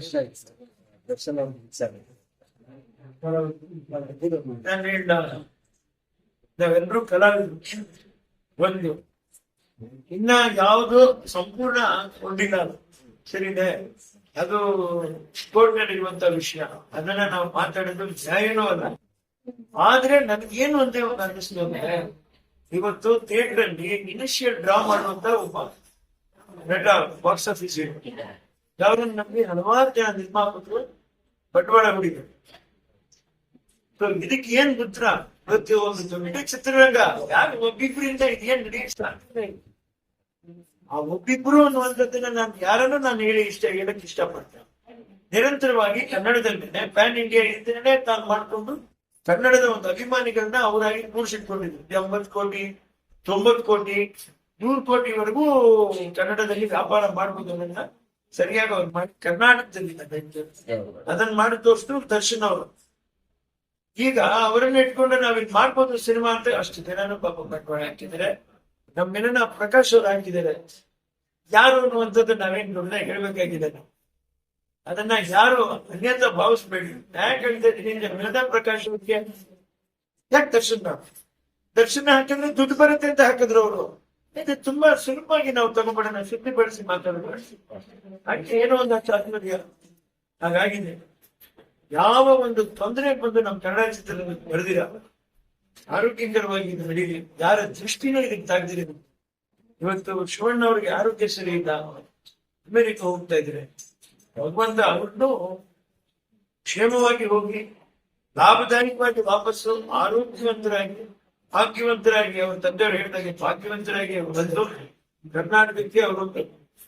Sir Darshan ನಾವೆಲ್ಲರೂ ಕಲಾವಿದರು. ಒಂದು, ಇನ್ನ ಯಾವುದು ಸಂಪೂರ್ಣ ಕೊಂಡಿಲ್ಲ. ಸರಿನೆ ಅದು ಇರುವಂತ ವಿಷಯ. ಅದನ್ನ ನಾವು ಮಾತಾಡೋದು ನ್ಯಾಯನೂ ಅಲ್ಲ. ಆದ್ರೆ ನನಗೇನು ಅಂತ ಒಂದು ಅನ್ನಿಸ್ತು ಅಂದ್ರೆ, ಇವತ್ತು ಥಿಯೇಟರ್ ಅಲ್ಲಿ ಇನಿಷಿಯಲ್ ಡ್ರಾ ಮಾಡುವಂತ ಒಬ್ಬ ಬಾಕ್ಸ್ ಆಫೀಸ್ ಯಾವ್ದನ್ನ ನಂಬಿ ಹಲವಾರು ಜನ ನಿರ್ಮಾಪಕರು ಬಂಡವಾಳ ಹೂಡಿದ್ರು. ಸೊ ಇದಕ್ಕೆ ಏನ್ ಉತ್ತರ? ಇವತ್ತು ಒಂದು ದೊಡ್ಡ ಚಿತ್ರರಂಗ. ಯಾರು ಒಬ್ಬಿಬ್ಬರಿಂದ ಇದೇನ್ ನಡೆಯುತ್ತೆ ಆ ಒಬ್ಬಿಬ್ರು ಅನ್ನುವಂಥದ್ದನ್ನ ನಾನು ಯಾರನ್ನು ನಾನು ಹೇಳಿ ಇಷ್ಟ, ಹೇಳಕ್ ಇಷ್ಟಪಡ್ತೇನೆ ನಿರಂತರವಾಗಿ ಕನ್ನಡದಲ್ಲಿ ಪ್ಯಾನ್ ಇಂಡಿಯಾ ಇದ್ದೇನೆ ತಾನು ಮಾಡ್ಕೊಂಡು ಕನ್ನಡದ ಒಂದು ಅಭಿಮಾನಿಗಳನ್ನ ಅವರಾಗಿ ಕೂಡಿಸಿಟ್ಕೊಂಡಿದ್ರು ಎಂಬತ್ತು ಕೋಟಿ, ತೊಂಬತ್ತು ಕೋಟಿ, ನೂರು ಕೋಟಿವರೆಗೂ ಕನ್ನಡದಲ್ಲಿ ವ್ಯಾಪಾರ ಮಾಡ್ಬೋದು ಅನ್ನೋದನ್ನ ಸರಿಯಾಗಿ ಅವ್ರು ಮಾಡಿ ಕರ್ನಾಟಕದಲ್ಲಿ ಅದನ್ನ ಮಾಡಿ ತೋರಿಸಿದ್ರು ದರ್ಶನ್ ಅವರು. ಈಗ ಅವರನ್ನ ಇಟ್ಕೊಂಡು ನಾವಿನ್ ಮಾಡ್ಬೋದು ಸಿನಿಮಾ ಅಂತ ಅಷ್ಟು ದಿನನೂ ಪಾಪ ಬಂಡವಾಳ ಹಾಕಿದ್ದಾರೆ. ನಮ್ಮೆನ ಪ್ರಕಾಶ್ ಅವ್ರು ಹಾಕಿದ್ದಾರೆ. ಯಾರು ಅನ್ನುವಂಥದ್ದು ನಾವೇನ್ ದೊಡ್ಡ ಹೇಳ್ಬೇಕಾಗಿದೆ. ನಾವು ಅದನ್ನ ಯಾರು ಅನ್ಯತ ಭಾವಿಸ್ಬೇಡಿ. ಯಾಕೆ ಹೇಳ್ತಾ ಮಿನದಾ ಪ್ರಕಾಶ್ ಅವ್ರಿಗೆ ಯಾಕೆ ದರ್ಶನ್ ದರ್ಶನ ಹಾಕಿದ್ರೆ ದುಡ್ಡು ಬರುತ್ತೆ ಅಂತ ಹಾಕಿದ್ರು ಅವರು. ಇದು ತುಂಬಾ ಸುಲಭವಾಗಿ ನಾವು ತಗೊಂಡ್ಬಿಡೋಣ. ಶುದ್ಧಿಪಡಿಸಿ ಮಾತಾಡೋದು ಅದಕ್ಕೆ ಏನೋ ಒಂದು ತಾತ್ಪರ್ಯ ಹಾಗಾಗಿದೆ. ಯಾವ ಒಂದು ತೊಂದರೆ ಬಂದು ನಮ್ಮ ಕನ್ನಡ ಚಿತ್ರದಲ್ಲಿ ಬರೆದಿರ, ಆರೋಗ್ಯಕರವಾಗಿ ಇದು ನಡೀಲಿ. ಯಾರ ದೃಷ್ಟಿನೂ ಇದಕ್ಕೆ ತಾಗ್ದಿರಿ. ಇವತ್ತು ಶಿವಣ್ಣ ಅವ್ರಿಗೆ ಆರೋಗ್ಯ ಸರಿ ಇಲ್ಲ. ಅಮೆರಿಕ ಹೋಗ್ತಾ ಇದ್ರೆ. ಭಗವಂತ ಅವ್ರನ್ನು ಕ್ಷೇಮವಾಗಿ ಹೋಗಿ, ಲಾಭದಾಯಕವಾಗಿ ವಾಪಸ್ಸು, ಆರೋಗ್ಯವಂತರಾಗಿ ಭಾಗ್ಯವಂತರಾಗಿ ಅವ್ರ ತಂದೆಯವರು ಹೇಳಿದಾಗೆ ಭಾಗ್ಯವಂತರಾಗಿ ಅವರು ಬಂದು ಕರ್ನಾಟಕಕ್ಕೆ ಅವರು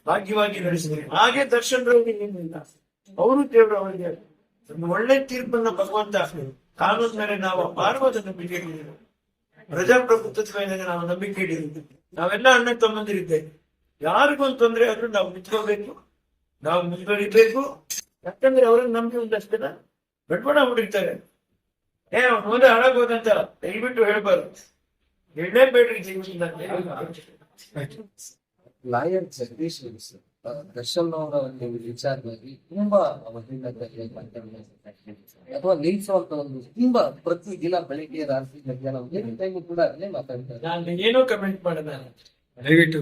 ಭಾಗ್ಯವಾಗಿ ನಡೆಸಿದ್ರು. ಹಾಗೆ ದರ್ಶನ್ ರವರಿಗೆ ಏನಿಲ್ಲ ಅವರು ದೇವರು ಅವರಿಗೆ ಒಂದು ಒಳ್ಳೆ ತೀರ್ಪನ್ನ ಭಗವಂತ ಕಾನೂನು ಮೇಲೆ ನಾವು ಅಪಾರವಾದ ನಂಬಿಕೆ ಇಟ್ಟಿದ್ದೇವೆ ಪ್ರಜಾಪ್ರಭುತ್ವದ ಮೇಲೆ ನಾವು ನಂಬಿಕೆ ಇಟ್ಟಿದ್ದೀವಿ ನಾವೆಲ್ಲ ಅಣ್ಣ ತಮ್ಮಂದಿರಿದ್ದೇವೆ. ಯಾರಿಗೊಂದು ತೊಂದರೆ ಆದ್ರೂ ನಾವು ನಿಂತ್ಕೋಬೇಕು. ನಾವು ಮುಂದುವರಿಬೇಕು. ಯಾಕಂದ್ರೆ ಅವ್ರನ್ನ ನಂಬಿ ಜನ ಬಂಡವಾಳ ಹೊಡಿತಾರೆ ಏ ಮುಂದೆ ಹೋದ ಹಾಳಾಗೋದಂತ ದಯವಿಟ್ಟು ಹೇಳ್ಬಾರ್ದು. ಹೇಳಲೇಬೇಡ್ರಿ ಬೇಡ್ರಿ ಲಾಯರ್ ಜಗದೀಶ್ ದರ್ಶನ್ ಅವರ ಒಂದು ವಿಚಾರವಾಗಿ ತುಂಬಾ ಮಾತಾಡ್ತಾರೆ ಅಥವಾ ನಿಲ್ಸುವಂತ ಒಂದು ತುಂಬಾ ಪ್ರತಿ ದಿನ ಬೆಳಿಗ್ಗೆ ರಾತ್ರಿ ಮಧ್ಯಾಹ್ನ ಟೈಮ್ ಕೂಡ ಅದನ್ನೇ ಮಾತಾಡ್ತಾರೆ ನಾನು ಏನೂ ಕಮೆಂಟ್ ಮಾಡಿದ ದಯವಿಟ್ಟು.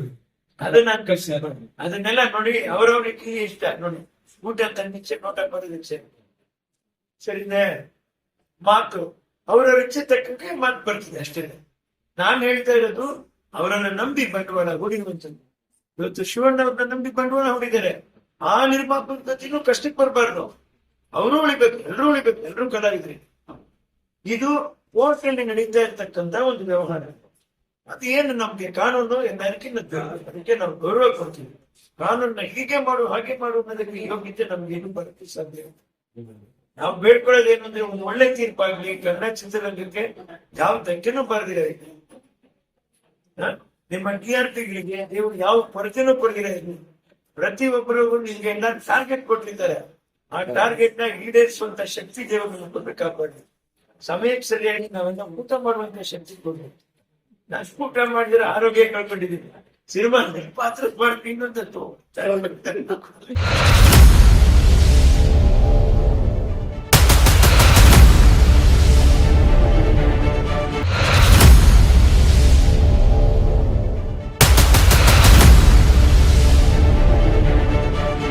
ಅದನ್ನ ನಾನು ಕಳ್ಸಿ ಅದನ್ನೆಲ್ಲ ನೋಡಿ ಅವರವ್ರಿಗೆ ಇಷ್ಟ. ನೋಡಿ ಊಟ ತಂದಿಚ್ಚೆ ನೋಟ ಬರೋದಿಚ್ಚೆ ಸರಿನೇ ಮಾತು ಅವರ ಇಚ್ಛೆ ತಕ್ಕಂಗೆ ಮಾತು ಬರ್ತದೆ ಅಷ್ಟೇ. ನಾನು ಹೇಳ್ತಾ ಇರೋದು ಅವರನ್ನ ನಂಬಿ ಬಂಡವಾಳ ಹೂಡಿರುವಂಥದ್ದು. ಇವತ್ತು ಶಿವಣ್ಣ ಅವ್ರನ್ನ ನಂಬಿ ಬಂಡವಾಳ ಹೂಡಿದ್ದಾರೆ. ಆ ನಿರ್ಮಾಪಕತೆನೂ ಕಷ್ಟಕ್ಕೆ ಬರಬಾರ್ದು. ಅವರು ಉಳಿಬೇಕು ಎಲ್ಲರೂ ಉಳಿಬೇಕು ಎಲ್ಲರೂ ಕಲಾವಿದ್ರಿ. ಇದು ಕೋರ್ಟ್ ನಡೀತಾ ಇರ್ತಕ್ಕಂತ ಒಂದು ವ್ಯವಹಾರ. ಅದೇನು ನಮ್ಗೆ ಕಾನೂನು ಎಲ್ಲರಿಗಿಂತ ಅದಕ್ಕೆ ನಾವು ಗೌರವ ಕೊಡ್ತೀವಿ. ಕಾನೂನ ಹೀಗೆ ಮಾಡು, ಹಾಗೆ ಮಾಡು ಅನ್ನೋದಕ್ಕೆ ಯೋಗ್ಯತೆ ನಮ್ಗೆ ಏನು ಬರಕ್ಕೆ ಸಾಧ್ಯ. ನಾವು ಬೇಡ್ಕೊಳ್ಳೋದು ಏನು ಅಂದ್ರೆ ಒಂದು ಒಳ್ಳೆ ತೀರ್ಪಾಗ್ಲಿ ಕನ್ನಡ ಚಿತ್ರರಂಗಕ್ಕೆ ಯಾವ ಧಕ್ಕೆನೂ ಬರದಿರ ನಿಮ್ಮ ಟಿಆರ್ಪಿಗಳಿಗೆ ಆರ್ ಪಿಗಳಿಗೆ ನೀವು ಯಾವ ಕೊರತೆನೂ ಕೊಡದಿರ ಪ್ರತಿ ಒಬ್ಬರು ನಿಮ್ಗೆ ಎಲ್ಲ ಟಾರ್ಗೆಟ್ ಕೊಟ್ಟಿದ್ದಾರೆ. ಆ ಟಾರ್ಗೆಟ್ನ ಈಡೇರಿಸುವಂತ ಶಕ್ತಿ ದೇವರು ಕೊಡ್ಬೇಕಾಗ್ಬಾರ್ದು ಸಮಯಕ್ಕೆ ಸರಿಯಾಗಿ ನಾವೆಲ್ಲ ಊಟ ಮಾಡುವಂತ ಶಕ್ತಿ ಕೊಡ್ಬೇಕು ನಾಷ್ಟು ಊಟ ಮಾಡಿದ್ರೆ ಆರೋಗ್ಯ ಕಳ್ಕೊಂಡಿದ್ದೀನಿ ಸಿನಿಮಾ ಪಾತ್ರ ಮಾಡ್ತೀನಿ ಅಂತ